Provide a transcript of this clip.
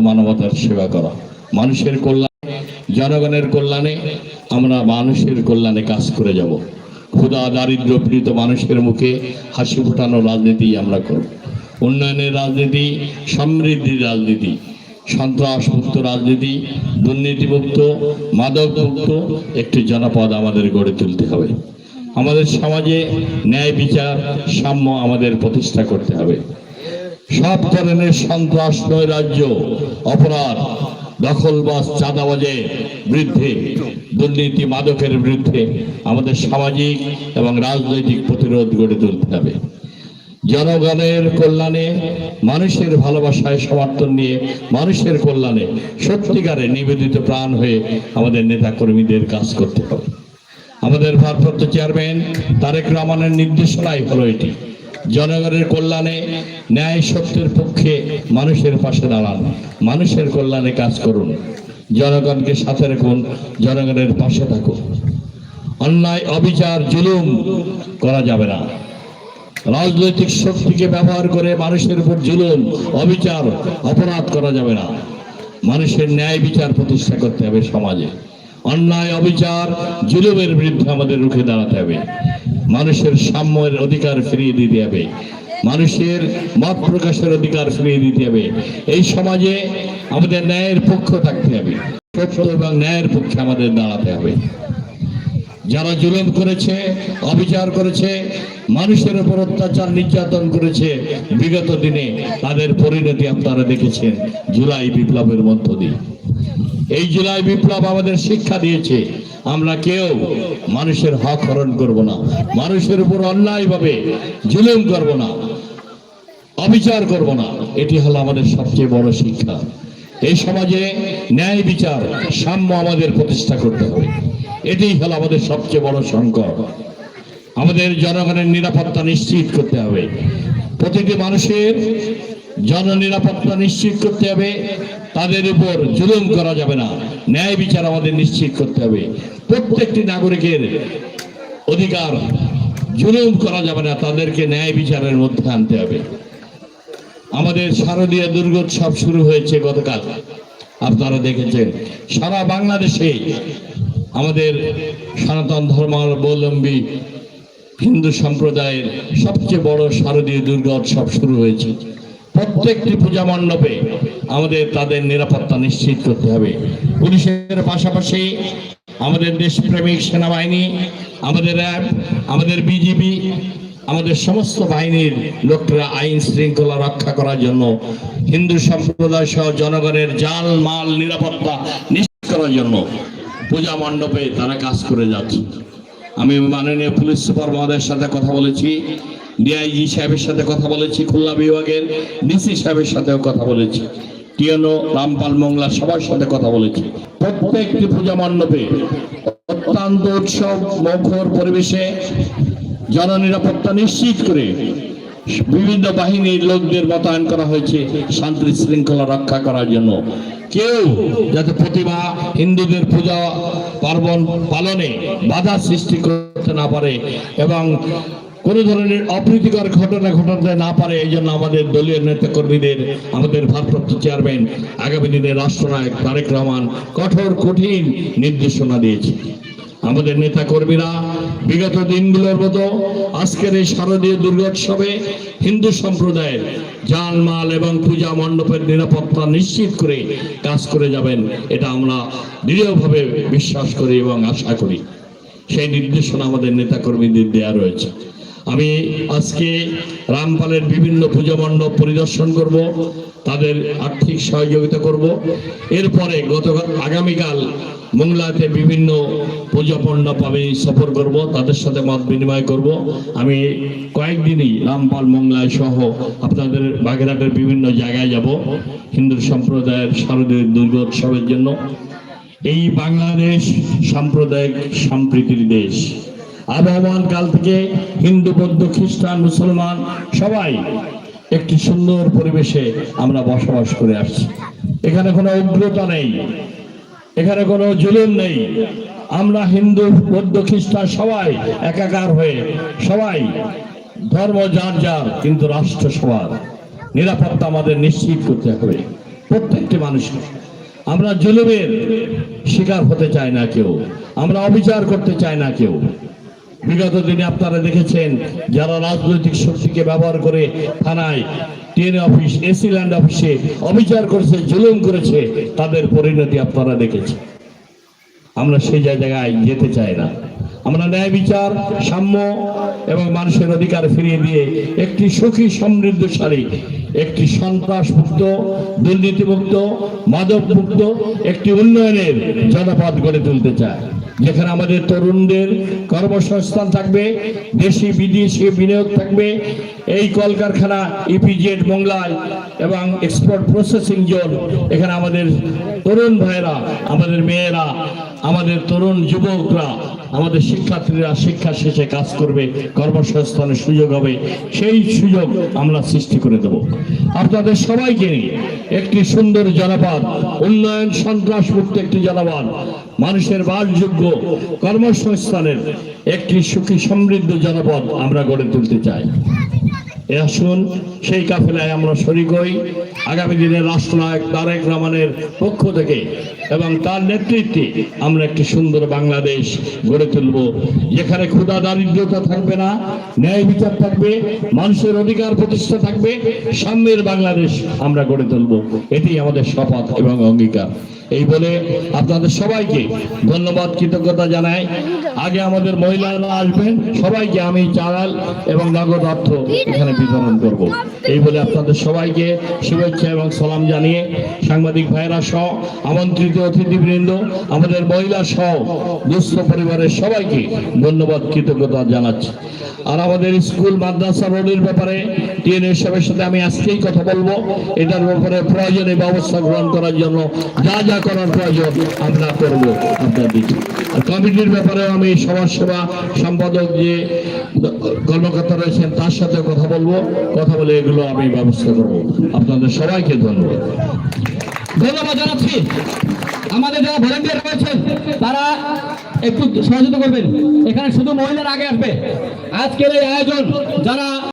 মানবতার সেবা করা। মানুষের কল্যাণে, জনগণের কল্যাণে আমরা মানুষের কল্যাণে কাজ করে যাব। ক্ষুধা, দারিদ্র পীড়িত মানুষের মুখে হাসি ফোটানোর রাজনীতি আমরা করব। উন্নয়নের রাজনীতি, সমৃদ্ধির রাজনীতি সন্ত্রাস মুক্ত রাজনীতি, দুর্নীতিমুক্ত মাদক মুক্ত একটি জনপদ আমাদের গড়ে তুলতে হবে। আমাদের সমাজে ন্যায় বিচার, সাম্য আমাদের প্রতিষ্ঠা করতে হবে। সব ধরনের সন্ত্রাস নৈরাজ্য, অপরাধ, দখলবাজ, চাঁদাবাজে বৃদ্ধি দুর্নীতি মাদকের বিরুদ্ধে আমাদের সামাজিক এবং রাজনৈতিক প্রতিরোধ গড়ে তুলতে হবে। জনগণের কল্যাণে, মানুষের ভালোবাসায় সমর্থন নিয়ে মানুষের কল্যাণে সত্যিকারে নিবেদিত প্রাণ হয়ে আমাদের নেতা কর্মীদের কাজ করতে হবে। আমাদের ভারপ্রাপ্ত চেয়ারম্যান তারেক রহমানের নির্দেশনাই হলো এটি। জনগণের কল্যাণে, ন্যায় সত্যের পক্ষে মানুষের পাশে দাঁড়ান। মানুষের কল্যাণে কাজ করুন। জনগণকে সাথে রাখুন, জনগণের পাশে থাকুন। অন্যায়, অবিচার, জুলুম করা যাবে না। রাজনৈতিক শক্তিকে ব্যবহার করে মানুষের উপর জুলুম, অবিচার, অপরাধ করা যাবে না। মানুষের ন্যায় বিচার প্রতিষ্ঠা করতে হবে সমাজে। অন্যায়, অবিচার, জুলুমের বিরুদ্ধে আমাদের রুখে দাঁড়াতে হবে। মানুষের সাম্যের অধিকার ফিরিয়ে দিতে হবে। মানুষের মত প্রকাশের অধিকার ফিরিয়ে দিতে হবে। এই সমাজে আমাদের ন্যায়ের পক্ষ থাকতে হবে। সত্য এবং ন্যায়ের পক্ষে আমাদের দাঁড়াতে হবে। যারা জুলুম করেছে, অবিচার করেছে, মানুষের উপর অত্যাচার, নির্যাতন করেছে, বিগত দিনে তাদের পরিণতি আপনারা দেখেছেন জুলাই বিপ্লবের মধ্য দিয়ে। এই জুলাই বিপ্লব আমাদের শিক্ষা দিয়েছে। আমরা কেউ মানুষের হক হরণ করব না। মানুষের উপর অন্যায়ভাবে জুলুম করব না। অবিচার করব না। এটি হলো আমাদের সবচেয়ে বড় শিক্ষা। এই সমাজে ন্যায় বিচার, সাম্য আমাদের প্রতিষ্ঠা করতে হবে। এটাই হলো আমাদের সবচেয়ে বড় সংকট। আমাদের জনগণের নিরাপত্তা নিশ্চিত করতে হবে। প্রতিটি মানুষের জননিরাপত্তা নিশ্চিত করতে হবে। তাদের উপর জুলুম করা যাবে না। ন্যায় বিচার আমাদের নিশ্চিত করতে হবে। প্রত্যেকটি নাগরিকের অধিকার জুলুম করা যাবে না, তাদেরকে ন্যায় বিচারের মধ্যে আনতে হবে। আমাদের শারদীয় দুর্গোৎসব শুরু হয়েছে গতকাল। আপনারা দেখেছেন, সারা বাংলাদেশে আমাদের সনাতন ধর্মাবলম্বী হিন্দু সম্প্রদায়ের সবচেয়ে বড় শারদীয় দুর্গোৎসব শুরু হয়েছে। প্রত্যেকটি পূজা মণ্ডপে আমাদের তাদের নিরাপত্তা নিশ্চিত করতে হবে। পুলিশের পাশাপাশি আমাদের দেশপ্রেমিক সেনাবাহিনী, আমাদের র্যাব, আমাদের বিজিবি, আমাদের সমস্ত বাহিনীর লোকরা আইন শৃঙ্খলা রক্ষা করার জন্য হিন্দু সম্প্রদায় সহ জনগণের জাল, মাল, নিরাপত্তা নিশ্চিত করার জন্য পূজা মণ্ডপে তারা কাজ করে যাচ্ছে। আমি মাননীয় পুলিশ সুপার মহোদয়ের সাথে কথা বলেছি। ডিআইজি সাহেবের সাথে কথা বলেছি, খুলনা বিভাগের ডিসি সাহেবের সাথেও কথা বলেছি, টিএনও রামপাল মংলা সবার সাথে কথা বলেছি। প্রত্যেকটি পূজা মণ্ডপে অত্যন্ত উৎসব মুখর পরিবেশে জননিরাপত্তা নিশ্চিত করে বিভিন্ন বাহিনীর লোকদের মোতায়েন করা হয়েছে, শান্তি শৃঙ্খলা রক্ষা করার জন্য। কেউ যাতে প্রতিভা হিন্দুদের পূজা পার্বণ পালনে বাধা সৃষ্টি করতে না পারে এবং কোনো ধরনের অপ্রীতিকর ঘটনা ঘটাতে না পারে, এই জন্য আমাদের দলীয় নেতাকর্মীদের, আমাদের ভারপ্রাপ্ত চেয়ারম্যান, আগামী দিনে রাষ্ট্রনায়ক তারেক রহমান কঠোর, কঠিন নির্দেশনা দিয়েছে। আমাদের নেতা কর্মীরা বিগত দিনগুলোর মতো আজকের এই শারদীয় দুর্গোৎসবে হিন্দু সম্প্রদায়ের জানমাল এবং পূজা মণ্ডপের নিরাপত্তা নিশ্চিত করে কাজ করে যাবেন, এটা আমরা দৃঢ়ভাবে বিশ্বাস করি এবং আশা করি। সেই নির্দেশনা আমাদের নেতা কর্মীদের দেওয়া রয়েছে। আমি আজকে রামপালের বিভিন্ন পুজো মণ্ডপ পরিদর্শন করব, তাদের আর্থিক সহযোগিতা করব। এরপরে গত আগামীকাল মোংলাতে বিভিন্ন পূজা মণ্ডপ আমি সফর করব, তাদের সাথে মত বিনিময় করব। আমি কয়েকদিনই রামপাল মোংলায় সহ আপনাদের বাগেরহাটের বিভিন্ন জায়গায় যাব, হিন্দু সম্প্রদায়ের শারদীয় দুর্গোৎসবের জন্য। এই বাংলাদেশ সাম্প্রদায়িক সম্প্রীতির দেশ। আবহমান কাল থেকে হিন্দু, বৌদ্ধ, খ্রিস্টান, মুসলমান সবাই একটি সুন্দর পরিবেশে আমরা বসবাস করে আসছি। এখানে কোনো উগ্রতা নেই, এখানে কোনো জুলুম নেই। আমরা হিন্দু, বৌদ্ধ, খ্রিস্টান সবাই একাকার হয়ে সবাই ধর্ম যার যার, কিন্তু রাষ্ট্র সবার। নিরাপত্তা আমাদের নিশ্চিত করতে হবে প্রত্যেকটি মানুষ আমরা জুলুমের শিকার হতে চাই না কেউ, আমরা অবিচার করতে চাই না কেউ। বিগত দিনে আপনারা দেখেছেন যারা রাজনৈতিক শক্তিকে ব্যবহার করে থানায় টেন অফিস এসি ল্যান্ড অফিসে অবিচার করেছে, জুলুম করেছে, তাদের পরিণতি আপনারা দেখেছেন। আমরা সেই জায়গায় যেতে চাই না। আমরা ন্যায় বিচার, সাম্য এবং মানুষের অধিকার ফিরিয়ে দিয়ে একটি সুখী, সমৃদ্ধশালী, একটি সন্ত্রাসমুক্ত, দুর্নীতিমুক্ত, মাদকমুক্ত, একটি উন্নয়নের জনপদ গড়ে তুলতে চাই। যেখানে আমাদের তরুণদের কর্মসংস্থান থাকবে, দেশি, বিদেশি বিনিয়োগ থাকবে। এই কলকারখানা ইপিজেড মংলায় এবং এক্সপোর্ট প্রসেসিং জোন এখানে আমাদের তরুণ ভাইয়েরা, আমাদের মেয়েরা, আমাদের তরুণ যুবকরা আমাদের শিক্ষার্থীরা শিক্ষা শেষে কাজ করবে, কর্মসংস্থানের সুযোগ হবে, সেই সুযোগ আমরা সৃষ্টি করে দেব। আপনাদের সবাইকে একটি সুন্দর জনপদ, উন্নয়ন, সন্ত্রাস মুক্ত একটি জনপদ, মানুষের বাসযোগ্য কর্মসংস্থানের একটি সুখী সমৃদ্ধ জনপদ আমরা গড়ে তুলতে চাই। আসুন, সেই কাফেলায় আমরা শরিক হই। আগামী দিনে রাষ্ট্রনায়ক তারেক রহমানের পক্ষ থেকে এবং তার নেতৃত্বে আমরা একটি সুন্দর বাংলাদেশ গড়ে তুলব। যেখানে ক্ষুধা দারিদ্রতা থাকবে না, ন্যায় বিচার থাকবে, মানুষের অধিকার প্রতিষ্ঠা থাকবে, সাম্যের বাংলাদেশ আমরা গড়ে তুলব। এটি আমাদের শপথ এবং অঙ্গীকার। এই বলে আপনাদের সবাইকে ধন্যবাদ, কৃতজ্ঞতা জানাই। আগে আমাদের মহিলারা আসবেন, সবাইকে আমি, চালাল এবং নগদ অর্থ এখানে বিতরণ করব। এই বলে আপনাদের সবাইকে শুভেচ্ছা এবং সালাম জানিয়ে সাংবাদিক ভাইরা সহ আমন্ত্রিত অতিথিবৃন্দ, আমাদের মহিলা সহ দুস্থ পরিবারের সবাইকে ধন্যবাদ, কৃতজ্ঞতা জানাচ্ছি। আর আমাদের স্কুল, মাদ্রাসা, রোডের ব্যাপারে টিএনএ সাহেবের সাথে আমি আজকেই কথা বলব। এটার ব্যাপারে প্রয়োজনে ব্যবস্থা গ্রহণ করার জন্য যা যা করার প্রয়োজন আমরা করব আপনার দিকে। আর কমিটির ব্যাপারে আমি সমাজসেবা সম্পাদক যে কর্মকর্তা রয়েছেন, তার সাথে কথা বলব। কথা বলে এগুলো আমি ব্যবস্থা করব। আপনাদের সবাইকে ধন্যবাদ। ধন্যবাদ জানাচ্ছি। আমাদের যারা ভলেন্টিয়ার রয়েছেন, তারা একটু সহযোগিতা করবেন। এখানে শুধু মহিলারা আগে আসবে। আজকের এই আয়োজন, যারা